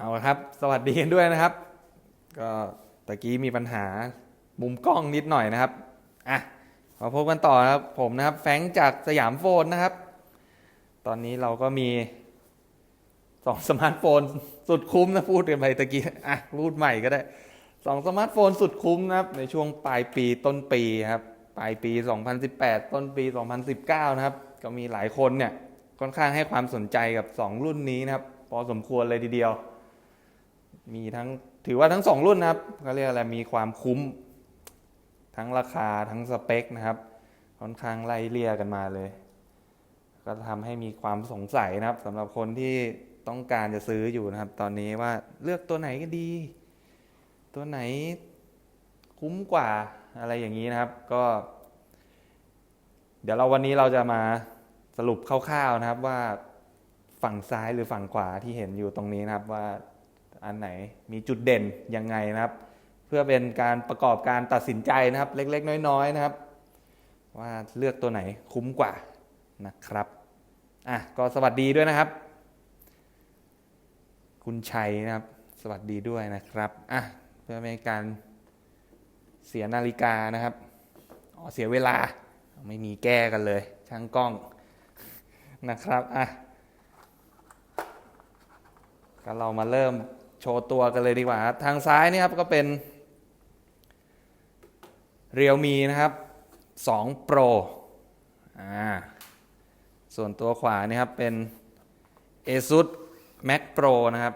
เอาละครับ สวัสดีกันด้วยนะครับ ก็ตะกี้มีปัญหามุมกล้องนิดหน่อยนะครับอะมาพบกันต่อนะครับ ผมนะครับ แฟงจากสยามโฟนนะครับ ตอนนี้เราก็มีสองสมาร์ทโฟนสุดคุ้มนะพูดกันไปตะกี้อะพูดใหม่ก็ได้สองสมาร์ทโฟนสุดคุ้มนะครับ ในช่วงปลายปีต้นปีครับ ปลายปี 2018 ต้นปี 2019 นะครับ ก็มีหลายคนเนี่ยค่อนข้างให้ความสนใจกับ 2 รุ่นนี้นะครับ พอสมควรเลยทีเดียว มีทั้งถือว่าทั้ง 2 รุ่นนะครับเขาเรียกอะไรมีความคุ้ม ทั้งราคาทั้งสเปคนะครับค่อนข้างไล่เลี่ยกันมาเลย ก็ทำให้มีความสงสัยนะครับสำหรับคนที่ต้องการจะซื้ออยู่นะครับ ตอนนี้ว่าเลือกตัวไหนก็ดี ตัวไหนคุ้มกว่าอะไรอย่างนี้นะครับ ก็ เดี๋ยวเราวันนี้เราจะมาสรุปคร่าวๆนะครับว่าฝั่งซ้ายหรือฝั่งขวาที่เห็นอยู่ตรงนี้นะครับว่า อันไหนมีจุดเด่นยังไงนะครับ เพื่อเป็นการประกอบการตัดสินใจนะครับ เล็กๆ น้อยๆนะครับ ว่าเลือกตัวไหนคุ้มกว่านะครับอะก็สวัสดีด้วยนะครับ คุณชัยนะครับ สวัสดีด้วยนะครับอะเพื่อไม่ให้การเสียนาฬิกานะครับอ๋อเสียเวลาไม่มีแก้กันเลย ช่างกล้องนะครับอะก็เรามาเริ่ม โชว์ตัวกันเลยดีกว่าครับทางซ้ายนี่ครับก็เป็น Realme นะครับ2 Pro อ่าส่วนตัวขวานี่ครับเป็น ASUS Mac Pro นะครับ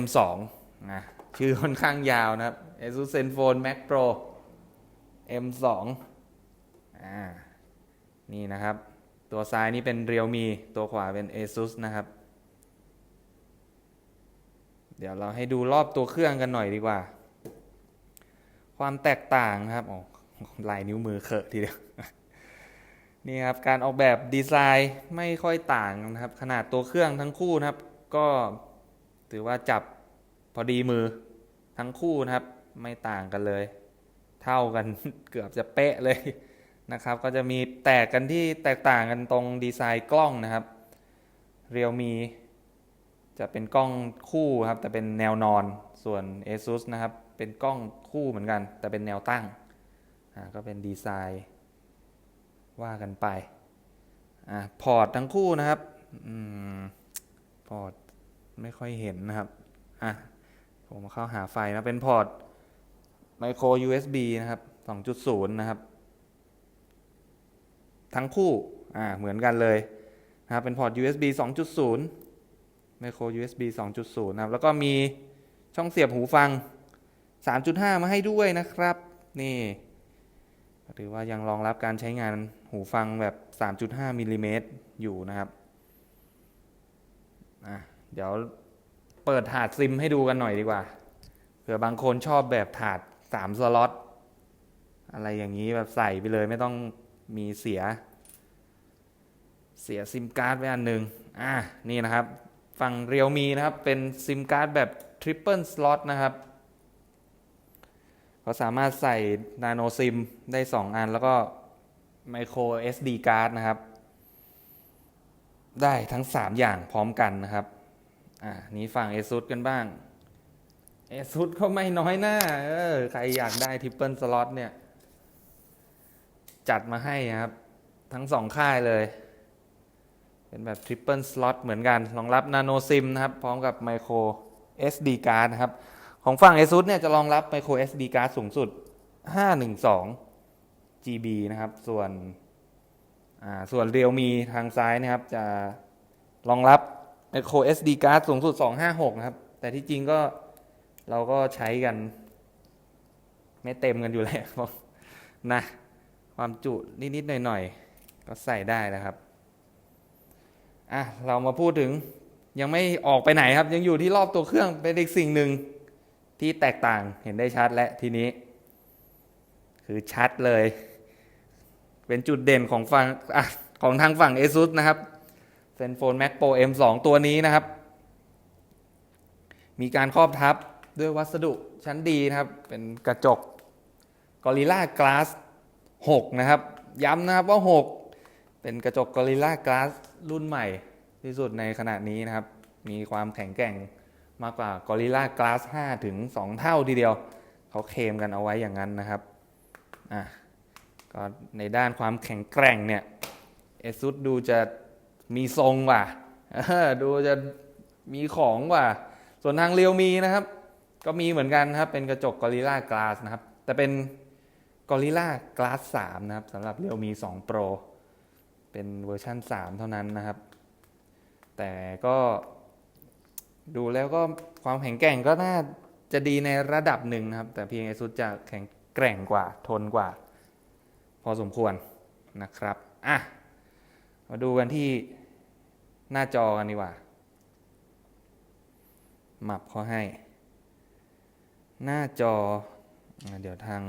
M2 นะชื่อค่อนข้างยาวนะครับ ASUS ZenFone Mac Pro M2 อ่านี่นะครับ ตัวซ้ายนี่เป็น Realme ตัวขวาเป็น ASUS นะครับ เดี๋ยวเราให้ดูรอบตัวเครื่องกันหน่อยดีกว่า ความแตกต่างครับโอ้ลายนิ้วมือเคอะทีเดียวนี่ครับการออกแบบดีไซน์ไม่ค่อยต่างนะครับ ขนาดตัวเครื่องทั้งคู่นะครับ ก็ถือว่าจับพอดีมือทั้งคู่นะครับ ไม่ต่างกันเลย เท่ากันเกือบจะเป๊ะเลยนะครับ ก็จะมีแตกกันที่แตกต่างกันตรงดีไซน์กล้องนะครับเรียวมี จะเป็นกล้องคู่ครับแต่เป็นแนวนอนส่วน ASUS นะครับ เป็นกล้องคู่เหมือนกัน แต่เป็นแนวตั้งก็เป็นดีไซน์ ว่ากันไปอพอร์ตทั้งคู่นะครับอพอร์ตไม่ค่อยเห็นนะครับอะผมเข้าหาไฟนะเป็นพอร์ต micro USB นะครับ 2.0 นะครับ ทั้งคู่อ่าเหมือนกันเลยนะครับเป็นพอร์ต USB 2.0 micro USB 2.0 นะครับ แล้วก็มีช่องเสียบหูฟัง 3.5 มาให้ด้วยนะครับ นี่ถือว่ายังรองรับการใช้งานหูฟังแบบ 3.5มิลลิเมตรอยู่นะครับอะเดี๋ยวเปิดถาดซิมให้ดูกันหน่อยดีกว่า เผื่อบางคนชอบแบบถาด 3 สล็อต อะไรอย่างนี้แบบใส่ไปเลยไม่ต้องมีเสีย เสียซิมการ์ดไว้อันหนึ่งอะนี่นะครับ ฝั่งเรียวมีนะครับ เป็นซิมการ์ดแบบทริปเปิลสล็อตนะครับก็สามารถใส่นาโนซิมได้ 2 อัน แล้วก็ไมโคร SD การ์ดนะครับ ได้ทั้ง 3 อย่างพร้อมกันนะครับอ่านี้ฝั่ง ASUS กันบ้าง ASUS ก็ไม่น้อยหน้าเออใครอยากได้ทริปเปิลสล็อตเนี่ย จัดมาให้นะครับ ทั้งสองค่ายเลย เป็นแบบทริปเปิลสลอตเหมือนกัน รองรับนาโนซิมนะครับ พร้อมกับไมโคร SD การ์ดนะครับ ของฝั่ง ASUS เนี่ยจะรองรับ micro SD card สูงสุด 512 GB นะครับ ส่วนส่วน Realme ทางซ้ายนะครับ จะรองรับ micro SD card สูงสุด 256 นะครับ แต่ที่จริงก็เราก็ใช้กัน ไม่เต็มกันอยู่แล้วนะ ความจุนิด ๆ หน่อย ๆ ก็ใส่ได้นะครับ อะเรามาพูดถึงยังไม่ออกไปไหนครับ ยังอยู่ที่รอบตัวเครื่องเป็นอีกสิ่งหนึ่งที่แตกต่างเห็นได้ชัดและทีนี้ คือชัดเลย เป็นจุดเด่นของฝั่งอของทางฝั่ง ASUS นะครับ ZenFone Max Pro M2 ตัวนี้นะครับ มีการครอบทับด้วยวัสดุชั้นดีนะครับ เป็นกระจก Gorilla Glass 6 นะครับ ย้ำนะครับว่า 6 เป็นกระจก Gorilla Glass รุ่นใหม่ที่สุดในขณะนี้นะครับ มีความแข็งแกร่งมากกว่า Gorilla Glass 5 ถึง 2 เท่าทีเดียว เขาเคลมกันเอาไว้อย่างนั้นนะครับอะก็ในด้านความแข็งแกร่งเนี่ย ASUS ดูจะมีทรงว่าเออดูจะมีของว่าส่วนทางเรียวมีนะครับ ก็มีเหมือนกันครับ เป็นกระจก Gorilla Glass นะครับ แต่เป็น Gorilla Glass 3 นะครับสำหรับเรียวมี 2 Pro เป็นเวอร์ชัน3 เท่านั้นนะครับ แต่ก็ดูแล้วก็ความแข็งแกร่งก็น่าจะดีในระดับหนึ่งนะครับ แต่เพียง ASUS จะแข็งแกร่งกว่าทนกว่า พอสมควรนะครับอะมาดูกันที่หน้าจอกันดีกว่ามับเขาให้ หน้าจอ เดี๋ยวทาง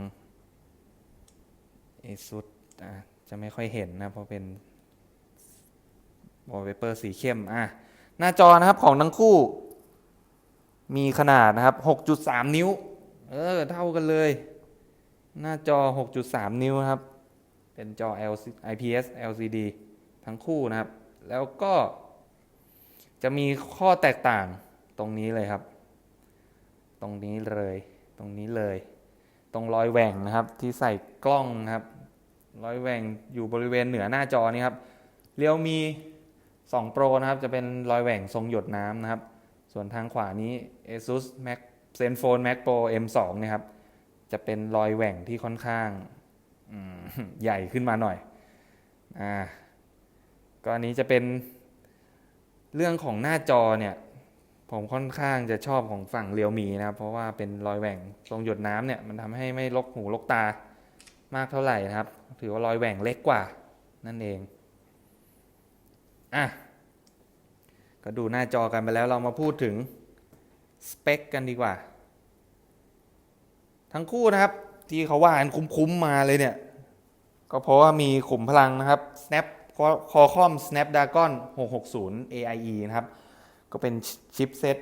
ASUS อะจะไม่ค่อยเห็นนะ เพราะเป็น วอลเปเปอร์สีเข้มอะหน้าจอนะครับของทั้งคู่ มีขนาดนะครับ 6.3 นิ้ว เออ เท่ากันเลย หน้าจอ 6.3 นิ้วครับ เป็นจอ LC IPS LCD ทั้งคู่นะครับ แล้วก็จะมีข้อแตกต่างตรงนี้เลยครับ ตรงนี้เลย ตรงนี้เลย ตรงรอยแหว่งนะครับที่ใส่กล้องนะครับ รอยแหว่งอยู่บริเวณเหนือหน้าจอนี้ครับเรียวมี 2 Pro นะครับ จะเป็นรอยแหว่งทรงหยดน้ำนะครับ ส่วนทางขวานี้ ASUS Mac Zenfone Mac Pro M2 เนี่ยครับ จะเป็นรอยแหว่งที่ค่อนข้างใหญ่ขึ้นมาหน่อย อ่า ก็อันนี้จะเป็นเรื่องของหน้าจอเนี่ย ผมค่อนข้างจะชอบของฝั่งเรียวมีนะครับ เพราะว่าเป็นรอยแหว่งทรงหยดน้ำเนี่ย มันทำให้ไม่ลกหูลกตามากเท่าไหร่นะครับ ถือว่ารอยแหว่งเล็กกว่านั่นเอง อะ ก็ดูหน้าจอกันไปแล้วเรามาพูดถึงสเปคกันดีกว่า ทั้งคู่นะครับ ที่เขาว่ากันคุ้มๆมาเลยเนี่ย ก็เพราะว่ามีขุมพลังนะครับ Snap Qualcomm Snapdragon 660 AIE นะครับ ก็เป็นชิปเซ็ต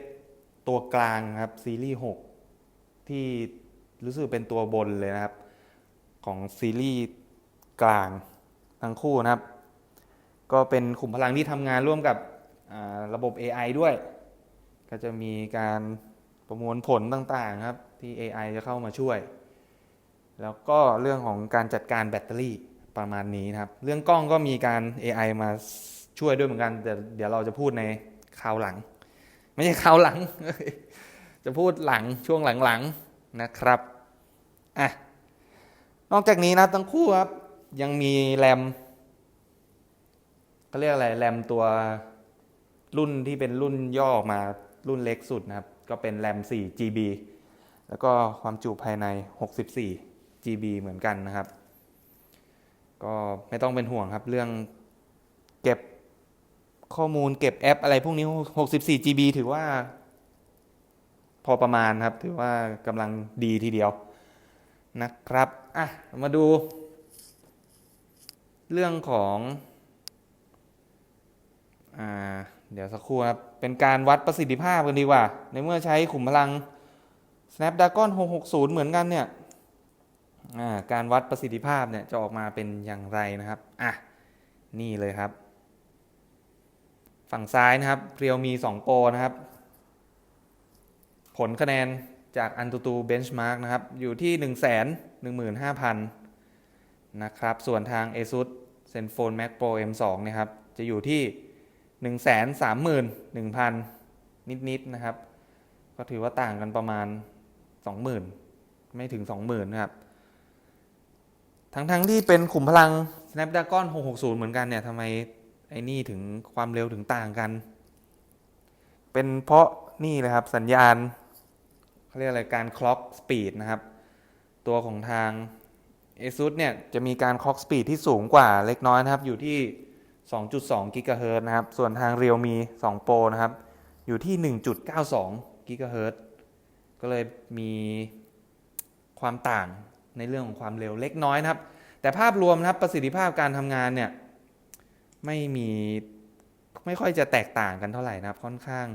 ตัวกลางครับ ซีรีส์ 6 ที่รู้สึกเป็นตัวบนเลยนะครับ ของซีรีส์กลางทั้งคู่นะครับ ก็เป็นขุมพลังที่ทำงานร่วมกับระบบ AI ด้วย ก็จะมีการประมวลผลต่างๆครับที่ AI จะเข้ามาช่วย แล้วก็เรื่องของการจัดการแบตเตอรี่ประมาณนี้นะครับ เรื่องกล้องก็มีการ AI มาช่วยด้วยเหมือนกันแต่เดี๋ยวเราจะพูดในคราวหลัง ไม่ใช่คราวหลัง จะพูดหลังช่วงหลังๆนะครับอะนอกจากนี้นะทั้งคู่ครับยังมีแรม เขาเรียกอะไรแรมตัวรุ่นที่เป็นรุ่นย่อออกมารุ่นเล็กสุดนะครับ ก็เป็นแรม 4 GB แล้วก็ความจุภายใน 64 GB เหมือนกันนะครับ ก็ไม่ต้องเป็นห่วงครับเรื่องเก็บข้อมูลเก็บแอปอะไรพวกนี้ 64 GB ถือว่า พอประมาณครับ ถือว่ากำลังดีทีเดียวนะครับ อะ มาดู เรื่องของ อ่าเดี๋ยวสักครู่ครับ เป็นการวัดประสิทธิภาพกันดีกว่า ในเมื่อใช้ขุมพลัง Snapdragon 660 เหมือนกันเนี่ยการวัดประสิทธิภาพเนี่ยจะออกมาเป็นอย่างไรนะครับ อะ นี่เลยครับ ฝั่งซ้ายนะครับเรียวมี 2 โปรนะครับ ผลคะแนนจากอันตูตูเบนช์มาร์กนะครับ อยู่ที่ 1 1 5 0 0 0 นะครับ ส่วนทาง ASUS Zenfone Max Pro M2 นะครับ จะอยู่ที่ 1 3 1 0 0 0 นิดๆนะครับ ก็ถือว่าต่างกันประมาณ 20,000 ไม่ถึง 20,000นะครับ ทั้งๆทที่เป็นขุมพลัง Snapdragon 660 เหมือนกันเนี่ยทำไมไอ้นี่ถึงความเร็วถึงต่างกัน เป็นเพราะนี่เลยครับสัญญาณเขาเรียกอะไรการ clock speed นะครับ ตัวของทาง ASUS เนี่ยจะมีการ clock speed ที่สูงกว่าเล็กน้อยนะครับอยู่ที่ 2.2 GHz นะครับ ส่วนทาง Realme 2 Pro นะครับ อยู่ที่ 1.92 GHz ก็เลยมีความต่างในเรื่องของความเร็วเล็กน้อยนะครับ แต่ภาพรวมนะครับประสิทธิภาพการทำงานเนี่ย ไม่มีไม่ค่อยจะแตกต่างกันเท่าไหร่นะครับ ค่อนข้าง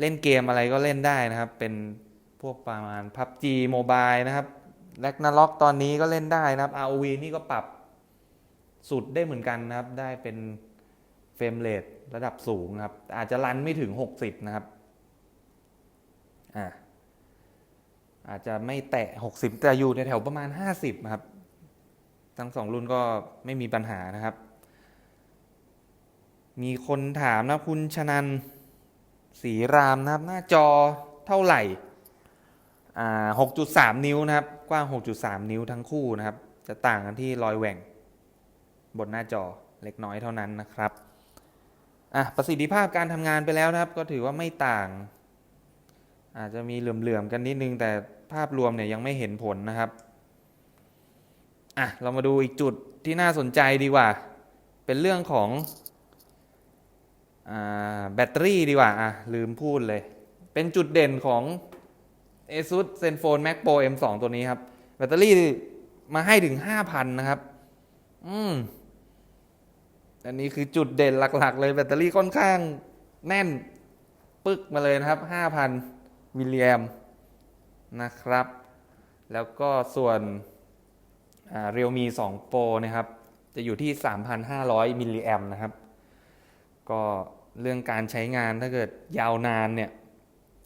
เล่นเกมอะไรก็เล่นได้นะครับ เป็นพวกประมาณ PUBG Mobile นะครับแลกนาล็อกตอนนี้ก็เล่นได้นะครับ ROV นี่ก็ปรับ สุดได้เหมือนกันนะครับ ได้เป็นเฟรมเรทระดับสูงครับ อาจจะรันไม่ถึง 60 นะครับ อ่าอาจจะไม่แตะ 60 แต่อยู่ในแถวประมาณ 50 นะครับ ทั้งสองรุ่นก็ไม่มีปัญหานะครับ มีคนถามนะคุณชนันสีรามนะครับ หน้าจอเท่าไหร่ อ่า 6.3 นิ้วนะครับ กว้าง 6.3 นิ้วทั้งคู่นะครับ จะต่างกันที่รอยแหว่ง บนหน้าจอเล็กน้อยเท่านั้นนะครับอะประสิทธิภาพการทำงานไปแล้วนะครับ ก็ถือว่าไม่ต่าง อาจจะมีเหลื่อมๆกันนิดนึง แต่ภาพรวมเนี่ยยังไม่เห็นผลนะครับอะเรามาดูอีกจุดที่น่าสนใจดีกว่า เป็นเรื่องของอแบตเตอรี่ดีกว่าอะลืมพูดเลย เป็นจุดเด่นของ ASUS ZenFone Max Pro M2 ตัวนี้ครับ แบตเตอรี่มาให้ถึง 5,000 นะครับ อืม อันนี้คือจุดเด่นหลัก ๆ เลยแบตเตอรี่ค่อนข้างแน่น ปึกมาเลยนะครับ 5,000มิลลิแอมนะครับ แล้วก็ส่วนเรียวมี2 Pro นะครับ จะอยู่ที่ 3,500มิลลิแอมนะครับ ก็เรื่องการใช้งานถ้าเกิดยาวนานเนี่ย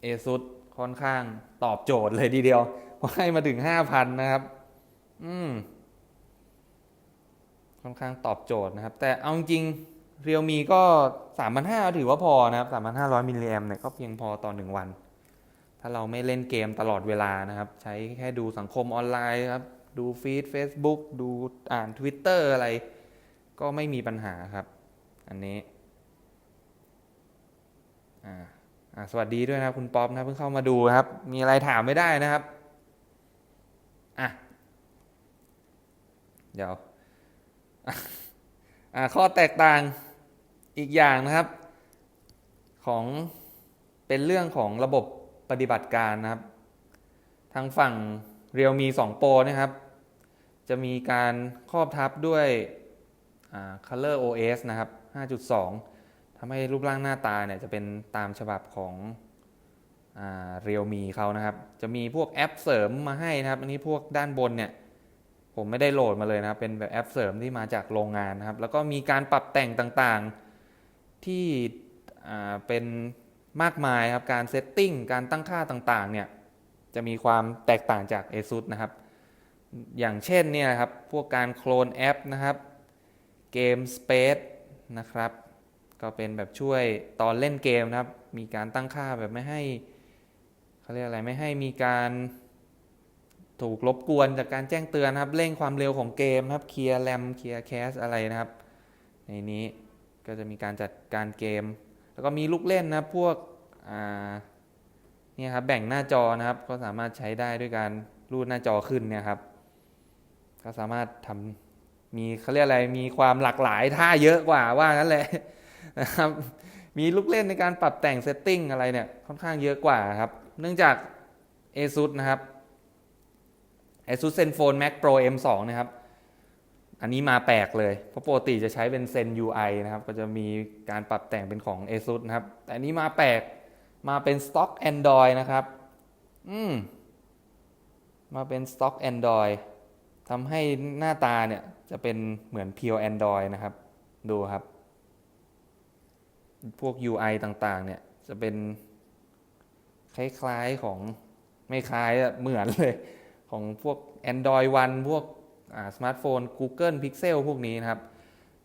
ASUS ค่อนข้างตอบโจทย์เลยทีเดียวเพราะให้มาถึง 5,000 นะครับ อืม ค่อนข้างตอบโจทย์นะครับ แต่เอาจริงเรียวมีก็ 3,500 ถือว่าพอนะครับ 3,500 มิลลิแอมเนี่ยก็เพียงพอต่อ 1 วัน ถ้าเราไม่เล่นเกมตลอดเวลานะครับ ใช้แค่ดูสังคมออนไลน์ครับ ดูฟีด Facebook ดูอ่าน Twitter อะไร ก็ไม่มีปัญหาครับ อันนี้สวัสดีด้วยนะครับ คุณป๊อปนะเพิ่งเข้ามาดูนะครับ มีอะไรถามไม่ได้นะครับ อะ เดี๋ยว ข้อแตกต่างอีกอย่างนะครับ ของเป็นเรื่องของระบบปฏิบัติการนะครับ ทางฝั่ง Realme 2 Pro นะครับ จะมีการครอบทับด้วย Color OS นะครับ 5.2 ทำให้รูปร่างหน้าตาเนี่ยจะเป็นตามฉบับของเรียวมีเขานะครับ จะมีพวกแอปเสริมมาให้นะครับ อันนี้พวกด้านบนเนี่ย ผมไม่ได้โหลดมาเลยนะครับ เป็นแบบแอปเสริมที่มาจากโรงงานนะครับ แล้วก็มีการปรับแต่งต่างๆที่เป็นมากมายครับ การเซตติ้ง การตั้งค่าต่างๆ เนี่ย จะมีความแตกต่างจาก ASUS นะครับ อย่างเช่นเนี่ยครับ พวกการโคลนแอปนะครับ เกม Space นะครับ ก็เป็นแบบช่วยตอนเล่นเกมนะครับ มีการตั้งค่าแบบไม่ให้เขาเรียกอะไรไม่ให้มีการ ถูกรบกวนจากการแจ้งเตือนนะครับเร่งความเร็วของเกมครับเคลียร์แรมเคลียร์แคสอะไรนะครับ ในนี้ก็จะมีการจัดการเกม แล้วก็มีลูกเล่นนะพวกนี่ครับแบ่งหน้าจอนะครับ ก็สามารถใช้ได้ด้วยการรูดหน้าจอขึ้นเนี่ยครับ ก็สามารถทำมีเขาเรียกอะไรมีความหลากหลายท่าเยอะกว่าว่างั้นแหละนะครับมีลูกเล่นในการปรับแต่งเซตติ้งอะไรเนี่ยค่อนข้างเยอะกว่าครับ เนื่องจาก ASUS นะครับ ASUS ZenFone Max Pro M2 นะครับ อันนี้มาแปลกเลย เพราะปกติจะใช้เป็น Zen UI นะครับ ก็จะมีการปรับแต่งเป็นของ ASUS นะครับ แต่อันนี้มาแปลก มาเป็น Stock Android นะครับ อืม มาเป็น Stock Android ทำให้หน้าตาเนี่ยจะเป็นเหมือน Pure Android นะครับ ดูครับ พวก UI ต่างๆ เนี่ยจะเป็นคล้ายๆของไม่คล้ายเหมือนเลย ของพวก Android One พวกสมาร์ทโฟน Google Pixel พวกนี้นะครับ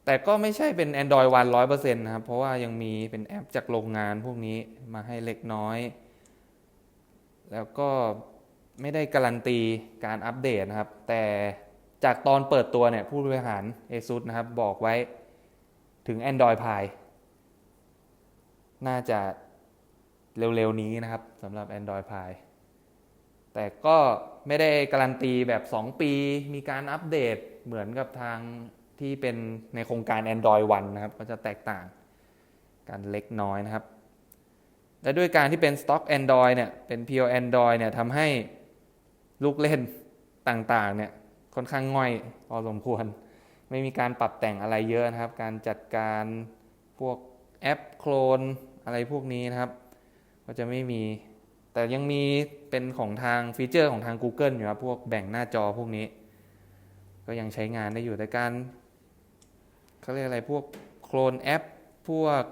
แต่ก็ไม่ใช่เป็น Android One 100%นะครับ เพราะว่ายังมีเป็นแอปจากโรงงานพวกนี้มาให้เล็กน้อย แล้วก็ไม่ได้การันตีการอัปเดตนะครับ แต่จากตอนเปิดตัวเนี่ยผู้บริหาร ASUS นะครับบอกไว้ถึง Android Pie น่าจะเร็วๆนี้นะครับสำหรับ Android Pie แต่ก็ไม่ได้การันตีแบบ 2 ปี มีการอัปเดตเหมือนกับทางที่เป็นในโครงการ Android One นะครับ ก็จะแตกต่างกันเล็กน้อยนะครับ และด้วยการที่เป็น Stock Android เนี่ย เป็น Pure Android เนี่ยทำให้ลูกเล่นต่างๆเนี่ยค่อนข้างง่อยพอสมควร ไม่มีการปรับแต่งอะไรเยอะนะครับ การจัดการพวกแอปโคลนอะไรพวกนี้นะครับ ก็จะไม่มี แต่ยังมีเป็นของทางฟีเจอร์ของทาง Google อยู่ครับพวกแบ่งหน้าจอพวกนี้ ก็ยังใช้งานได้อยู่แต่การเขาเรียกอะไรพวกโคลนแอป พวก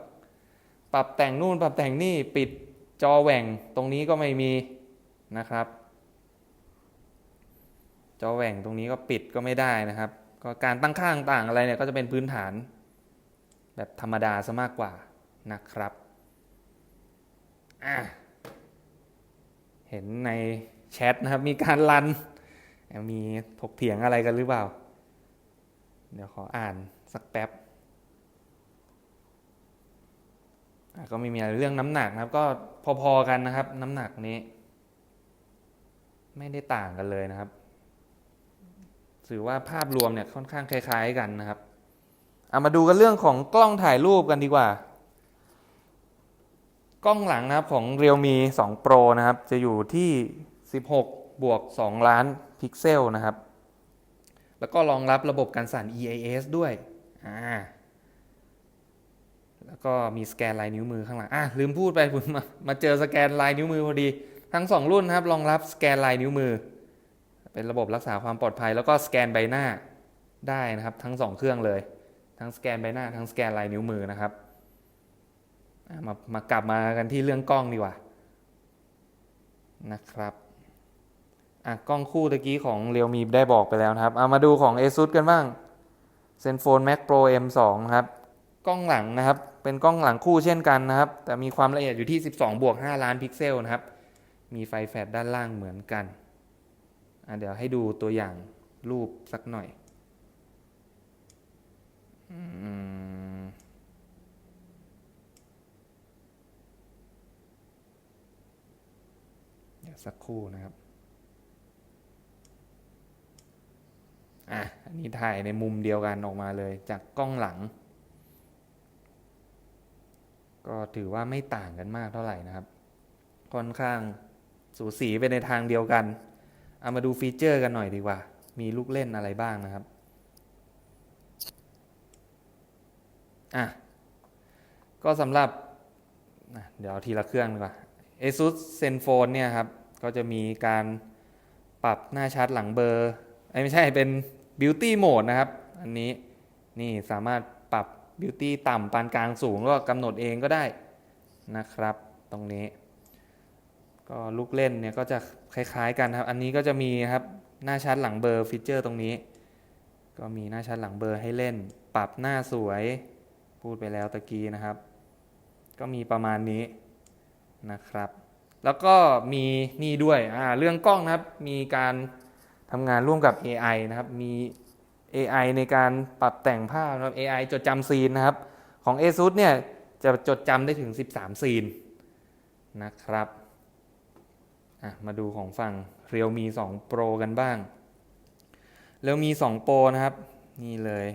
ปรับแต่งนู่นปรับแต่งนี่ปิดจอแหว่งตรงนี้ก็ไม่มีนะครับ จอแหว่งตรงนี้ก็ปิดก็ไม่ได้นะครับ ก็การตั้งค่าต่างอะไรเนี่ยก็จะเป็นพื้นฐาน แบบธรรมดาซะมากกว่านะครับอะ เห็นในแชทนะครับ มีการรัน มีถกเถียงอะไรกันหรือเปล่า เดี๋ยวขออ่านสักแป๊บก็ไม่มีอะไรเรื่องน้ำหนักนะครับ ก็พอๆกันนะครับ น้ำหนักนี้ ไม่ได้ต่างกันเลยนะครับถือว่าภาพรวมเนี่ยค่อนข้างคล้าย ๆ กันนะครับเอามาดูกันเรื่องของกล้องถ่ายรูปกันดีกว่า กล้องหลังนะครับของ Realme 2 Pro นะครับ จะอยู่ที่ 16 บวก 2 ล้านพิกเซลนะครับ แล้วก็รองรับระบบการสั่น EIS ด้วย อ่า แล้วก็มีสแกนลายนิ้วมือข้างหลัง อะ ลืมพูดไปผมมามาเจอสแกนลายนิ้วมือพอดี ทั้ง 2 รุ่นนะครับ รองรับสแกนลายนิ้วมือ เป็นระบบรักษาความปลอดภัย แล้วก็สแกนใบหน้าได้นะครับ ทั้ง 2 เครื่องเลย ทั้งสแกนใบหน้า ทั้งสแกนลายนิ้วมือนะครับ มามากลับมากันที่เรื่องกล้องดีกว่านะครับอะกล้องคู่ตะกี้ของ Realme ได้บอกไปแล้วนะครับเอามาดูของ ASUS กันบ้าง Zenfone Max Pro M2 นะครับกล้องหลังนะครับ เป็นกล้องหลังคู่เช่นกันนะครับ แต่มีความละเอียดอยู่ที่ 12 บวก 5 ล้านพิกเซลนะครับ มีไฟแฟลชด้านล่างเหมือนกันอะเดี๋ยวให้ดูตัวอย่างรูปสักหน่อย อืมเดี๋ยว สักครู่นะครับอะอันนี้ถ่ายในมุมเดียวกันออกมาเลยจากกล้องหลัง ก็ถือว่าไม่ต่างกันมากเท่าไหร่นะครับ ค่อนข้างสูสีไปในทางเดียวกัน เอามาดูฟีเจอร์กันหน่อยดีกว่า มีลูกเล่นอะไรบ้างนะครับอะก็สำหรับเดี๋ยวเอาทีละเครื่องดีกว่า ASUS ZenFone เนี่ยครับ ก็จะมีการปรับหน้าชาร์จหลังเบอร์เอ้ไม่ใช่เป็น Beauty Mode นะครับ อันนี้นี่สามารถปรับ Beauty ต่ำปานกลางสูงก็กำหนดเองก็ได้นะครับ ตรงนี้ ก็ลูกเล่นเนี่ยก็จะคล้ายๆกันครับ อันนี้ก็จะมีครับหน้าชาร์จหลังเบอร์ฟีเจอร์ตรงนี้ ก็มีหน้าชาร์จหลังเบอร์ให้เล่น ปรับหน้าสวย พูดไปแล้วตะกี้นะครับ ก็มีประมาณนี้นะครับ แล้วก็มีนี่ด้วยเรื่องกล้องนะครับ มีการทำงานร่วมกับ AI นะครับ มี AI ในการปรับแต่งภาพนะครับ AI จดจำซีนนะครับ ของ ASUS เนี่ยจะจดจำได้ถึง 13 ซีนนะครับมาดูของฝั่ง Realme 2 Pro กันบ้าง Realme 2 Pro นะครับ นี่เลย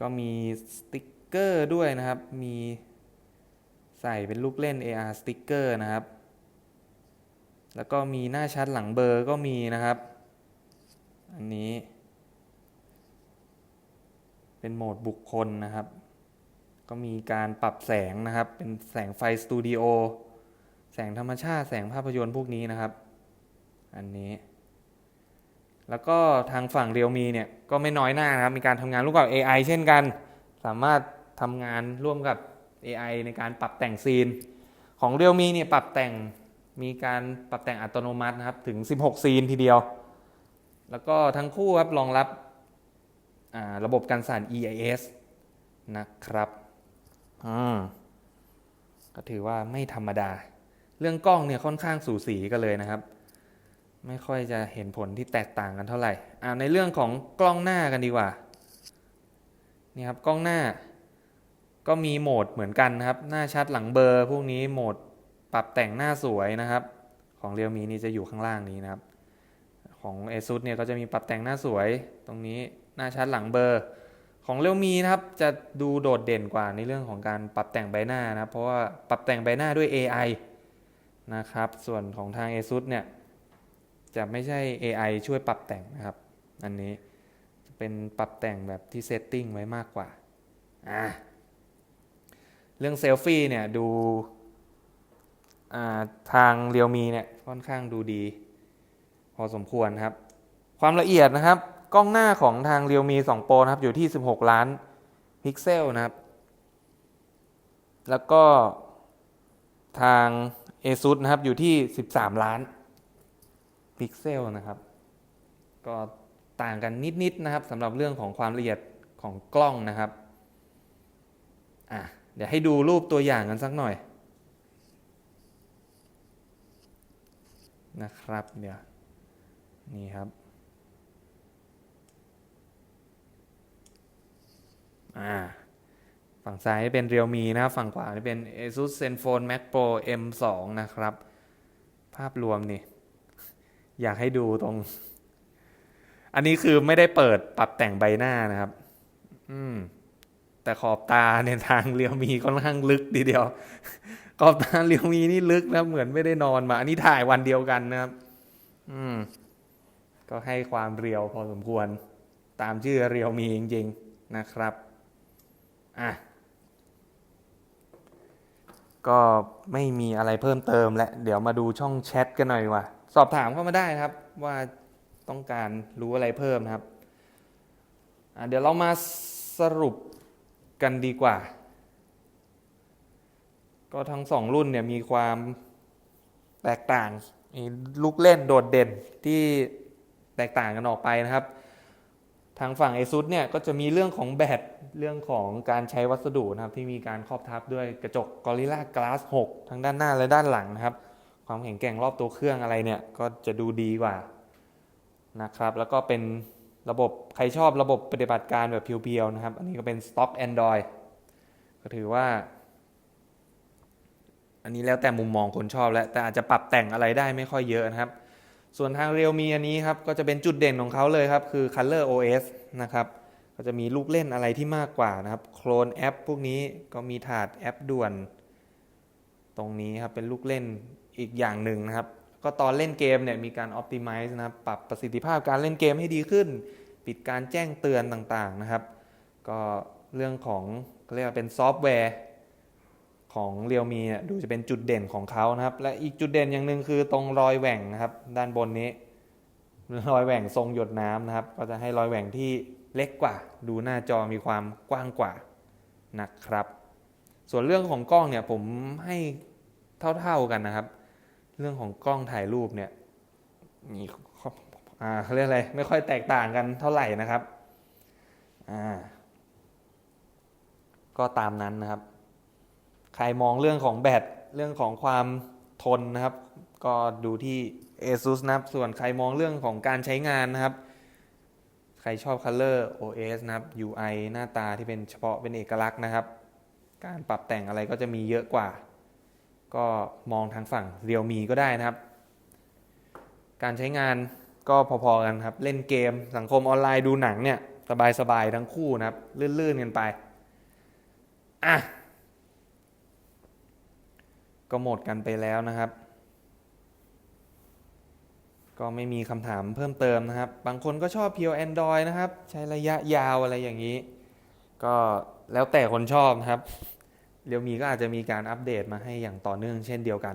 ก็มีสติ๊กเกอร์ด้วยนะครับ มี ใส่เป็นลูกเล่น AR สติ๊กเกอร์นะครับ แล้วก็มีหน้าชัดหลังเบอร์ก็มีนะครับ อันนี้ เป็นโหมดบุคคลนะครับ ก็มีการปรับแสงนะครับ เป็นแสงไฟสตูดิโอ แสงธรรมชาติ แสงภาพยนตร์พวกนี้นะครับ อันนี้ แล้วก็ทางฝั่ง Realme เนี่ย ก็ไม่น้อยหน้านะครับ มีการทำงานร่วมกับ AI เช่นกัน สามารถทำงานร่วมกับ AI ในการปรับแต่งซีน ของ Realme เนี่ยปรับแต่งมีการปรับแต่งอัตโนมัตินะครับ ถึง 16 ซีนทีเดียว แล้วก็ทั้งคู่ครับรองรับระบบการสั่น EIS นะครับอืมก็ถือว่าไม่ธรรมดา เรื่องกล้องเนี่ยค่อนข้างสูสีกันเลยนะครับ ไม่ค่อยจะเห็นผลที่แตกต่างกันเท่าไหร่อ่าในเรื่องของกล้องหน้ากันดีกว่านี่ครับกล้องหน้า ก็มีโหมดเหมือนกันครับ หน้าชัดหลังเบอร์พวกนี้โหมดปรับแต่งหน้าสวยนะครับ ของ Realme นี่จะอยู่ข้างล่างนี้นะครับ ของ ASUS เนี่ยก็จะมีปรับแต่งหน้าสวยตรงนี้หน้าชัดหลังเบอร์ ของ Realme นะครับจะดูโดดเด่นกว่าในเรื่องของการปรับแต่งใบหน้านะครับ เพราะว่าปรับแต่งใบหน้าด้วย AI นะครับ ส่วนของทาง ASUS เนี่ยจะไม่ใช่ AI ช่วยปรับแต่งนะครับ อันนี้จะเป็นปรับแต่งแบบที่เซตติ้งไว้มากกว่าอ่า เรื่องเซลฟี่เนี่ยดูทาง Realme เนี่ยค่อนข้างดูดี พอสมควรครับ ความละเอียดนะครับ กล้องหน้าของทาง Realme 2 Pro นะครับอยู่ที่ 16 ล้านพิกเซลนะครับ แล้วก็ทาง ASUS นะครับอยู่ที่ 13 ล้านพิกเซลนะครับ ก็ต่างกันนิดๆนะครับสำหรับเรื่องของความละเอียดของกล้องนะครับอะ เดี๋ยวให้ดูรูปตัวอย่างกันสักหน่อยนะครับเดี๋ยวนี่ครับอ่าฝั่งซ้ายเป็น Realme นะครับฝั่งขวาเป็น ASUS ZenFone Max Pro M2 นะครับ ภาพรวมนี่ อยากให้ดูตรง อันนี้คือไม่ได้เปิดปรับแต่งใบหน้านะครับ อืม แต่ขอบตาในทางเรียวมีค่อนข้างลึกทีเดียว ขอบตาเรียวมีนี่ลึกนะเหมือนไม่ได้นอนมา อันนี้ถ่ายวันเดียวกันนะครับ อืม ก็ให้ความเรียวพอสมควร ตามชื่อเรียวมีจริง ๆนะครับ อะก็ไม่มีอะไรเพิ่มเติมและ เดี๋ยวมาดูช่องแชทกันหน่อยดีกว่า สอบถามเข้ามาได้ครับ ว่าต้องการรู้อะไรเพิ่มนะครับอะเดี๋ยวเรามาสรุป กันดีกว่า ก็ทั้งสองรุ่นเนี่ยมีความแตกต่างมีลูกเล่นโดดเด่นที่แตกต่างกันออกไปนะครับ ทางฝั่ง ASUS เนี่ยก็จะมีเรื่องของแบตเรื่องของการใช้วัสดุนะครับ ที่มีการครอบทับด้วยกระจก Gorilla Glass 6 ทั้งด้านหน้าและด้านหลังนะครับ ความแข็งแกร่งรอบตัวเครื่องอะไรเนี่ย ก็จะดูดีกว่านะครับ แล้วก็เป็น ระบบใครชอบระบบปฏิบัติการแบบเพียวๆนะครับ อันนี้ก็เป็น Stock Android ก็ถือว่า อันนี้แล้วแต่มุมมองคนชอบแล้ว แต่อาจจะปรับแต่งอะไรได้ไม่ค่อยเยอะนะครับ ส่วนทาง Realme อันนี้ครับ ก็จะเป็นจุดเด่นของเขาเลยครับ คือ Color OS นะครับ ก็จะมีลูกเล่นอะไรที่มากกว่านะครับ โคลนแอป พวกนี้ก็มีถาดแอปด่วน ตรงนี้ครับเป็นลูกเล่นอีกอย่างหนึ่งนะครับ ก็ตอนเล่นเกมเนี่ยมีการ Optimize นะครับปรับประสิทธิภาพการเล่นเกมให้ดีขึ้น ปิดการแจ้งเตือนต่างๆนะครับ ก็เรื่องของเรียกว่าเป็นซอฟต์แวร์ของเรียวมีดูจะเป็นจุดเด่นของเขานะครับ และอีกจุดเด่นอย่างหนึ่งคือตรงรอยแหว่งนะครับ ด้านบนนี้รอยแหว่งทรงหยดน้ำนะครับ ก็จะให้รอยแหว่งที่เล็กกว่า ดูหน้าจอมีความกว้างกว่านะครับ ส่วนเรื่องของกล้องเนี่ยผมให้เท่าๆกันนะครับ เรื่องของกล้องถ่ายรูปเนี่ยมีออ่าเขาเรียกอะไรไม่ค่อยแตกต่างกันเท่าไหร่นะครับอ่าก็ตามนั้นนะครับ ใครมองเรื่องของแบตเรื่องของความทนนะครับ ก็ดูที่ ASUS นะครับ ส่วนใครมองเรื่องของการใช้งานนะครับ ใครชอบ Color OS นะครับ UI หน้าตาที่เป็นเฉพาะเป็นเอกลักษณ์นะครับ การปรับแต่งอะไรก็จะมีเยอะกว่า ก็มองทางฝั่ง Realme ก็ได้นะครับ การใช้งานก็พอๆกันครับ เล่นเกมสังคมออนไลน์ดูหนังเนี่ย สบายๆทั้งคู่นะครับ ลื่นๆกันไป อะ ก็หมดกันไปแล้วนะครับก็ไม่มีคำถามเพิ่มเติมนะครับ บางคนก็ชอบเพียว Android นะครับ ใช้ระยะยาวอะไรอย่างนี้ ก็แล้วแต่คนชอบนะครับ เรียวมีก็อาจจะมีการอัปเดตมาให้อย่างต่อเนื่องเช่นเดียวกัน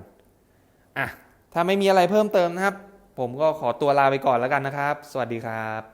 อะถ้าไม่มีอะไรเพิ่มเติมนะครับ ผมก็ขอตัวลาไปก่อนแล้วกันนะครับ สวัสดีครับ